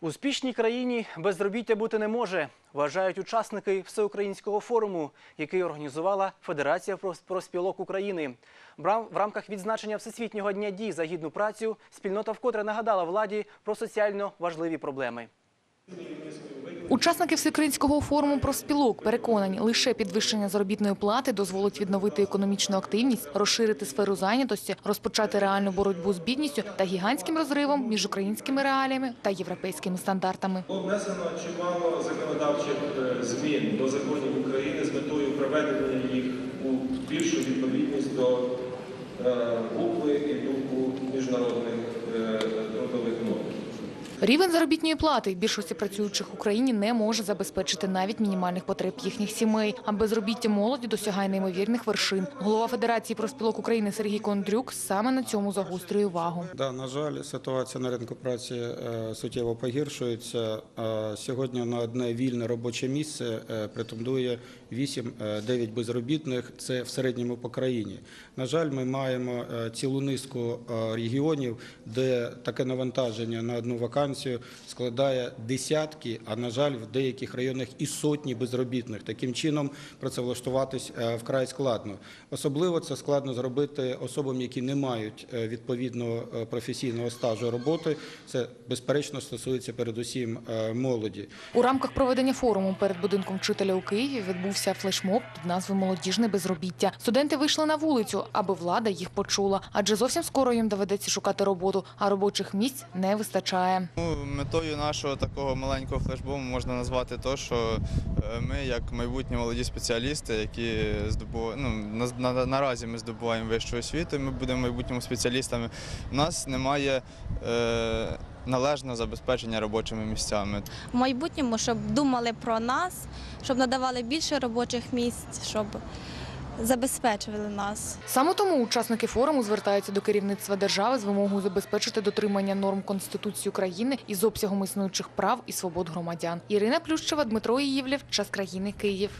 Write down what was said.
Успішній країні безробіття бути не може, вважають учасники всеукраїнського форуму, який організувала Федерація прос- профспілок України. В рамках відзначення Всесвітнього дня дій за гідну працю спільнота вкотре нагадала владі про соціально важливі проблеми. Учасники всеукраїнського форуму профспілок переконані, лише підвищення заробітної плати дозволить відновити економічну активність, розширити сферу зайнятості, розпочати реальну боротьбу з бідністю та гігантським розривом між українськими реаліями та європейськими стандартами. Внесено чимало законодавчих е, змін до законів України з метою приведення їх у більшу відповідність до е, букви і духу міжнародних е, трудових норм. Рівень заробітної плати більшості працюючих в Україні не може забезпечити навіть мінімальних потреб їхніх сімей, а безробіття молоді досягає неймовірних вершин. Голова Федерації профспілок України Сергій Кондрюк саме на цьому загострює увагу. Да, на жаль, ситуація на ринку праці е, суттєво погіршується. Е, Сьогодні на одне вільне робоче місце е, претендує 8-9 безробітних. Це в середньому по країні. На жаль, ми маємо цілу низку регіонів, де таке навантаження на одну вакансію складає десятки, а на жаль, в деяких районах і сотні безробітних. Таким чином працевлаштуватись е, вкрай складно. Особливо це складно зробити особам, які не мають е, відповідного е, професійного стажу роботи. Це безперечно стосується передусім молоді. У рамках проведення форуму перед будинком вчителя у Києві відбувся флешмоб під назвою Молодіжне безробіття. Студенти вийшли на вулицю, аби влада їх почула, адже зовсім скоро їм доведеться шукати роботу, а робочих місць не вистачає. Ну, метою нашого такого маленького флешбому можна назвати те, що е, ми, як майбутні молоді спеціалісти, які здобувають, ну, на, на, наразі ми здобуваємо вищу освіту, ми будемо майбутніми спеціалістами. У нас немає е, належного забезпечення робочими місцями. в майбутньому, щоб думали про нас, щоб надавали більше робочих місць, щоб забезпечували нас. Саме тому учасники форуму звертаються до керівництва держави з вимогою забезпечити дотримання норм Конституції України із обсягом існуючих прав і свобод громадян. Ірина Плющева, Дмитро Іївлєв, час країни Київ.